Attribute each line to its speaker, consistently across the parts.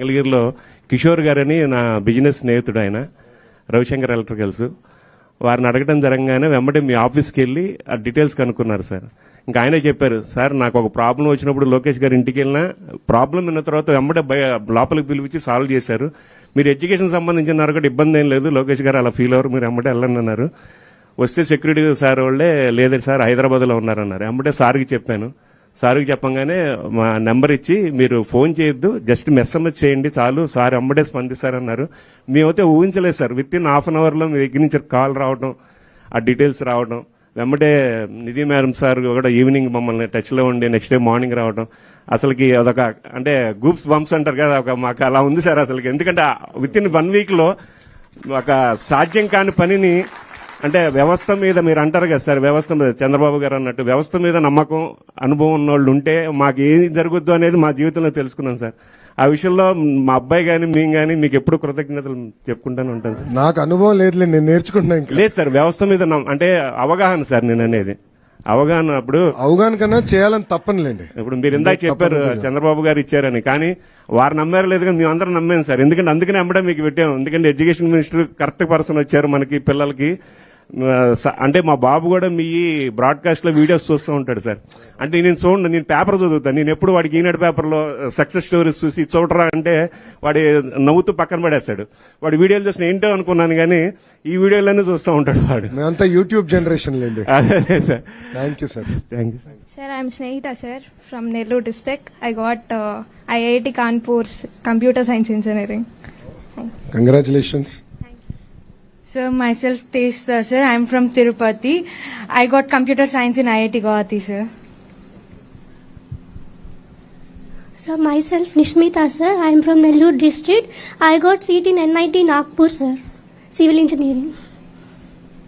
Speaker 1: మంగళగిరిలో కిషోర్ గారని నా బిజినెస్ స్నేహితుడు ఆయన రవిశంకర్ ఎలక్ట్రికల్స్. వారిని అడగడం జరగగానే వెంబడే మీ ఆఫీస్కి వెళ్ళి ఆ డీటెయిల్స్ కనుక్కున్నారు సార్. ఇంకా ఆయనే చెప్పారు సార్ నాకు ఒక ప్రాబ్లం వచ్చినప్పుడు లోకేష్ గారి ఇంటికి వెళ్ళినా ప్రాబ్లం విన్న తర్వాత వెంబడే బయ లోపలికి పిలిపించి సాల్వ్ చేశారు. మీరు ఎడ్యుకేషన్ సంబంధించిన కూడా ఇబ్బంది ఏం లేదు. లోకేష్ గారు అలా ఫీల్ అవ్వరు. మీరు వెంబడే వెళ్ళండి అన్నారు. వస్తే సెక్యూరిటీ సార్ వాళ్ళే లేదండి సార్ హైదరాబాద్లో ఉన్నారన్నారు. వెంబడే సార్కి చెప్పాను. సార్కి చెప్పంగానే మా నెంబర్ ఇచ్చి మీరు ఫోన్ చేయొద్దు జస్ట్ మెస్ఎంఎస్ చేయండి చాలు సార్ అమ్మడే స్పందిస్తారన్నారు. మేమైతే ఊహించలేదు sir. With in half an అవర్లో మీ దగ్గర నుంచి కాల్ రావడం ఆ డీటెయిల్స్ రావడం వెంబడే నిధి మేడం సార్ కూడా ఈవినింగ్ మమ్మల్ని టచ్లో ఉండి నెక్స్ట్ డే మార్నింగ్ రావడం. అసలుకి అదొక అంటే గ్రూప్స్ బంప్స్ అంటారు కదా ఒక మాకు అలా ఉంది సార్ అసలుకి. ఎందుకంటే విత్ ఇన్ వన్ వీక్లో ఒక సాధ్యం కాని పనిని అంటే వ్యవస్థ మీద మీరు అంటారు కదా సార్ వ్యవస్థ మీద చంద్రబాబు గారు అన్నట్టు వ్యవస్థ మీద నమ్మకం అనుభవం ఉన్న వాళ్ళు ఉంటే మాకు ఏం జరుగుద్దు అనేది మా జీవితంలో తెలుసుకున్నాం సార్. ఆ విషయంలో మా అబ్బాయి కానీ మేము కానీ మీకు ఎప్పుడు కృతజ్ఞతలు చెప్పుకుంటానే ఉంటాను సార్.
Speaker 2: నాకు అనుభవం లేదులే నేను నేర్చుకుంటున్నా ఇంకా.
Speaker 1: లేదు సార్ వ్యవస్థ మీద అంటే అవగాహన సార్ నేను అనేది. అవగాహన అప్పుడు
Speaker 2: అవగాహన కన్నా చేయాలని తప్పనులేండి.
Speaker 1: ఇప్పుడు మీరు ఇందాక చెప్పారు చంద్రబాబు గారు ఇచ్చారని. కానీ వారు నమ్మారు లేదు కానీ మేము అందరం నమ్మాం సార్. ఎందుకంటే అందుకనే అమ్మడే మీకు పెట్టాము ఎందుకంటే ఎడ్యుకేషన్ మినిస్టర్ కరెక్ట్ పర్సన్ వచ్చారు మనకి పిల్లలకి. అంటే మా బాబు కూడా మీ బ్రాడ్కాస్ట్లో వీడియోస్ చూస్తూ ఉంటాడు సార్. అంటే నేను చూడండి నేను పేపర్ చదువుతాను. నేను ఎప్పుడు వాడికి ఈనాడు పేపర్లో సక్సెస్ స్టోరీస్ చూసి చూడరా అంటే వాడి నవ్వుతూ పక్కన పడేస్తాడు. వాడి వీడియోలు చూసిన ఏంటో అనుకున్నాను కానీ ఈ వీడియోలన్నీ చూస్తూ ఉంటాడు వాడు.
Speaker 2: మేమంతా యూట్యూబ్ జనరేషన్ లేండి
Speaker 1: అదే అదే sir. Thank you
Speaker 3: sir thank you sir Nellore district. I got uh, IIT Kanpur's Computer Science Engineering.
Speaker 2: Congratulations
Speaker 4: Sir, myself Testa, sir. I'm from Tirupati. I got computer science in IIT Guwahati, sir.
Speaker 5: So myself Nishmita sir, I am from Nellore district. I got seat in NIT Nagpur sir, civil engineering.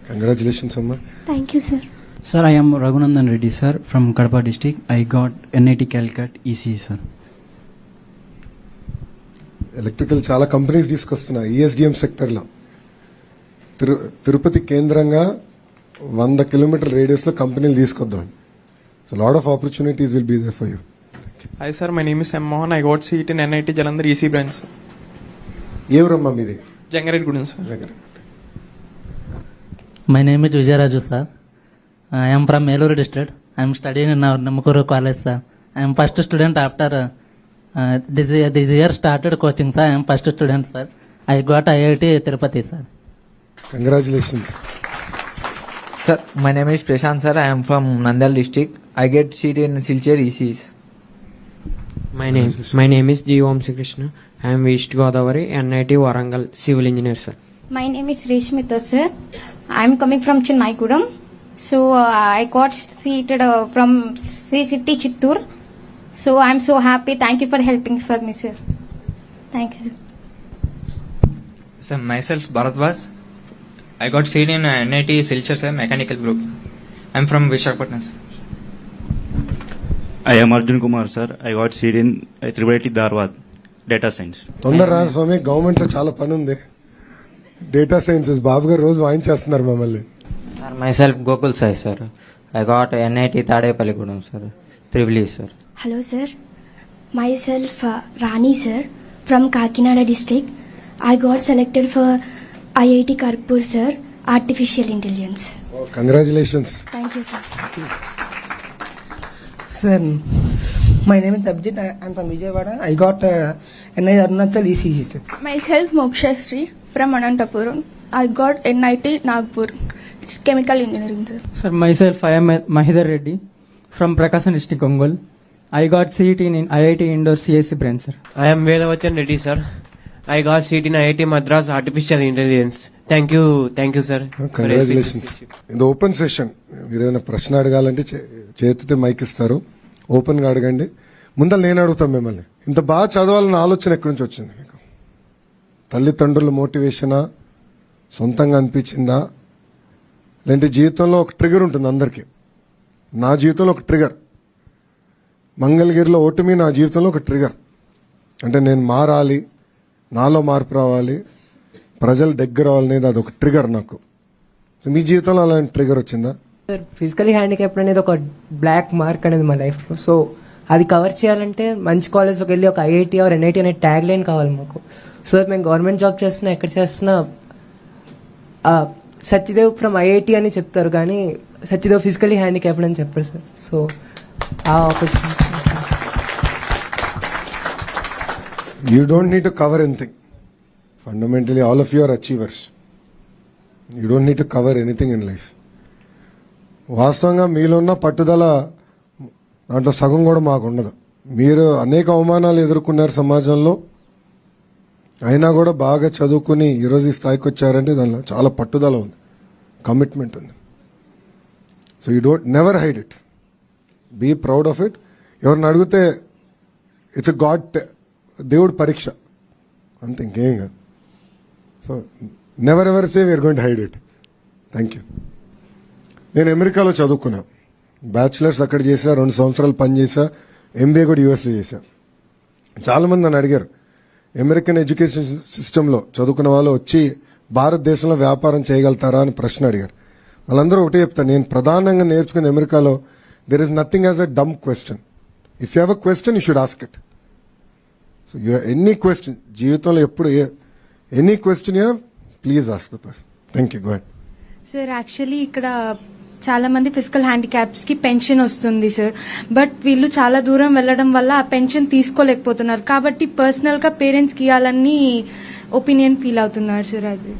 Speaker 2: Congratulations అమ్మా
Speaker 5: Thank you sir.
Speaker 6: Sir, I am Raghunandan Reddy, sir, from Kadapa district. I got NIT Calicut EC, sir.
Speaker 2: Electrical చాలా companies తీసుకొస్తున్నా E ESDM సెక్టర్లో Tirupati కేంద్రంగా వంద kilometre రేడియస్లో కంపెనీలు తీసుకొద్దాం. Lot of opportunities will be there for you
Speaker 7: hi sir my name is M Mohan I got seat in NIT Jalandhar EC branch
Speaker 2: ఏవరమ్మ మీది?
Speaker 7: Jangareddy Gudi sir Jangareddy.
Speaker 8: My name is Vijayaraju sir I'm from Meluru district I'm study in Nimmakuru college sir I'm first student after this this year started coaching sir I'm first student sir I got IIT Tirupati sir
Speaker 2: student,
Speaker 9: sir. I my name is Prashant sir. I am from Nandal district. I get seat in Silchar ECs.
Speaker 10: My name, my name is G. Om Krishna. I am East Godavari, NIT Warangal, civil engineer, sir.
Speaker 11: My name is Reshmita sir. I'm coming from Chennai Gudam. So uh, I got seated uh, from C City Chittur. So I'm so happy. Thank you for helping for me sir. Thank you sir.
Speaker 12: Sir, myself Bharatwaj. I got seat in uh, NIT Silchar, sir, mechanical group. I'm from Vishakhapatnam, sir.
Speaker 13: I am Arjun Kumar, sir. I got seat in uh, Tribal Dharwad, data science.
Speaker 2: తొందర రా స్వామి గవర్నమెంట్లో చాలా పని ఉంది data sciences బాబు గారు రోజు వాయించేస్తున్నారు మమ్మల్ని
Speaker 10: Sir, myself Gokul Sai, sir. I got NIT Tadepalligudam, sir. Tribali, sir.
Speaker 5: Hello sir. Myself uh, Rani sir, from Kakinada district. I got selected for IIT Karpur, sir, Artificial Intelligence.
Speaker 2: Oh, congratulations.
Speaker 5: Thank you, sir.
Speaker 14: Sir, my name is Abhijit. I am from Vijayawada. I got uh, NI Arunachal ECG, sir.
Speaker 3: Myself, Moksha Sri, from Anantapuram. I got NIT Nagpur. It's chemical engineering, sir.
Speaker 15: Sir, myself, I am uh, Mahidar Reddy from Prakasam district, I got CET in IIT Indoor CSE branch, sir.
Speaker 16: I am Vedavachan Reddy, sir. I got seat in IIT Madras Artificial Intelligence. Thank you, thank you, sir. for congratulations.
Speaker 2: ఇది open session మీరు ఏమైనా ప్రశ్న అడగాలంటే చే- చేతితో mic ఇస్తారు. ఓపెన్గా అడగండి. ముందర నేను అడుగుతాను మిమ్మల్ని. ఇంత బాగా చదవాలన్న ఆలోచన ఎక్కడి నుంచి వచ్చింది మీకు? తల్లిదండ్రుల మోటివేషనా? సొంతంగా అనిపించిందా? లేదంటే జీవితంలో ఒక ట్రిగర్ ఉంటుంది అందరికీ. నా జీవితంలో ఒక ట్రిగర్ మంగళగిరిలో ఓటమి నా జీవితంలో ఒక ట్రిగర్ అంటే నేను మారాలి నాలో మార్పు రావాలి ప్రజల దగ్గర అవ్వాలనేది అది ఒక ట్రిగర్ నాకు. సో మీ జీవితంలో అలాంటి ట్రిగర్ వచ్చిందా?
Speaker 14: సార్ ఫిజికలీ హ్యాండిక్యాప్ అనేది ఒక బ్లాక్ మార్క్ అనేది మా లైఫ్లో సో అది కవర్ చేయాలంటే మంచి కాలేజ్లోకి వెళ్ళి ఒక ఐఐటి ఆర్ ఎన్ఐటి అనే ట్యాగ్ లైన్ కావాలి మాకు. సో మేము గవర్నమెంట్ జాబ్ చేస్తున్నా ఎక్కడ చేస్తున్నా సత్యదేవ్ ఫ్రమ్ ఐఐటి అని చెప్తారు కానీ సత్యదేవ్ ఫిజికలీ హ్యాండిక్యాప్డ్ అని చెప్పారు సార్. సో ఆ opportunity
Speaker 2: you don't need to cover anything fundamentally all of you are achievers you don't need to cover anything in life వాస్తవంగా మీలో ఉన్న పట్టుదల దాంట్లో సగం కూడా మాకు ఉండదు. మీరు అనేక అవమానాలు ఎదుర్కొన్నారు సమాజంలో. అయినా కూడా బాగా చదువుకుని ఈరోజు ఈ స్థాయికి వచ్చారంటే దానిలో చాలా పట్టుదల ఉంది. కమిట్మెంట్ ఉంది. So you don't never hide it be proud of it ఎవరిని అడిగితే ఇట్స్ గాడ్ దేవుడు పరీక్ష. అంతే ఇంకేం కాదు. So never ever say we're going hide it thank you నేను అమెరికాలో చదువుకున్నా. బ్యాచిలర్స్ అక్కడ చేశా రెండు సంవత్సరాలు పని చేశా ఎంబీఏ కూడా యూఎస్లో చేశా. చాలామంది నన్ను అడిగారు అమెరికన్ ఎడ్యుకేషన్ సిస్టంలో చదువుకున్న వాళ్ళు వచ్చి భారతదేశంలో వ్యాపారం చేయగలుగుతారా? అని ప్రశ్న అడిగారు. వాళ్ళందరూ ఒకటే చెప్తాను నేను ప్రధానంగా నేర్చుకున్న అమెరికాలో there is nothing as a dumb question if you have a question you should ask it so you any question జీవితంలో ఎప్పుడు any question you please ask the person thank you god
Speaker 4: sir actually ఇక్కడ చాలా మంది physical హ్యాండిక్యాప్స్కి pension వస్తుంది sir but వీళ్ళు చాలా దూరం వెళ్ళడం వల్ల ఆ పెన్షన్ తీసుకోలేకపోతున్నారు. కాబట్టి పర్సనల్గా పేరెంట్స్కి ఇవ్వాలని ఒపీనియన్ ఫీల్ అవుతున్నారు సార్ అది.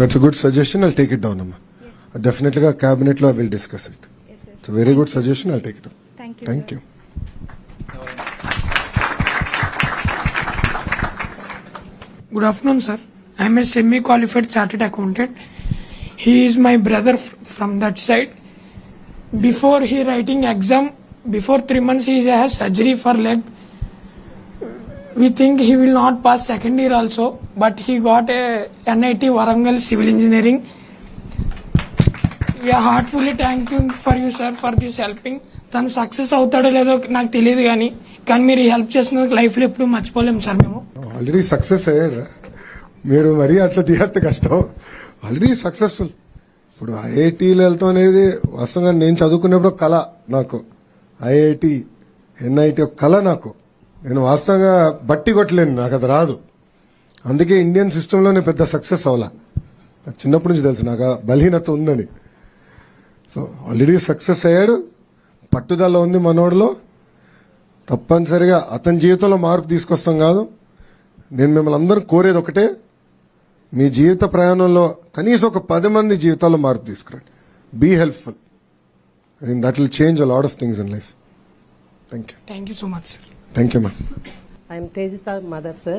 Speaker 2: That's good suggestion I'll take it down అమ్మా డెఫినెట్గా క్యాబినెట్లో will discuss it very good suggestion I'll take it
Speaker 4: thank you
Speaker 2: thank you
Speaker 17: good afternoon sir I'm a semi qualified chartered accountant he is my brother from that side before he writing exam before three months he has surgery for leg we think he will not pass second year also but he got a NIT Warangal civil engineering you heart fully thank you for you sir for this helping తను success అవుతాడో లేదో నాకు తెలియదు కానీ కానీ మీరు help చేసిన లైఫ్లో ఎప్పుడు మర్చిపోలేము సార్ మేము.
Speaker 2: ఆల్రెడీ సక్సెస్ అయ్యారు. మీరు మరీ అట్లా తీస్తే కష్టం. Already successful. ఇప్పుడు ఐఐటీలు వెళ్తాం అనేది వాస్తవంగా నేను చదువుకున్నప్పుడు కళ నాకు. ఐఐటి ఎన్ఐటి ఒక కళ నాకు. నేను వాస్తవంగా బట్టి కొట్టలేను నాకు అది రాదు. అందుకే ఇండియన్ సిస్టంలోనే పెద్ద సక్సెస్ అవ్వాల నాకు చిన్నప్పటి నుంచి తెలుసు నాకు బలహీనత ఉందని. సో ఆల్రెడీ సక్సెస్ అయ్యాడు. పట్టుదల ఉంది మనోడిలో. తప్పనిసరిగా అతని జీవితంలో మార్పు తీసుకొస్తాం కాదు. నేను మిమ్మల్ని అందరూ కోరేది ఒకటే మీ జీవిత ప్రయాణంలో కనీసం ఒక పది మంది జీవితాల్లో మార్పు తీసుకురండి. Be helpful I think that will change a lot of things in life thank you
Speaker 17: thank you so much sir
Speaker 2: thank you ma'am
Speaker 18: I'm Tejita mother, sir.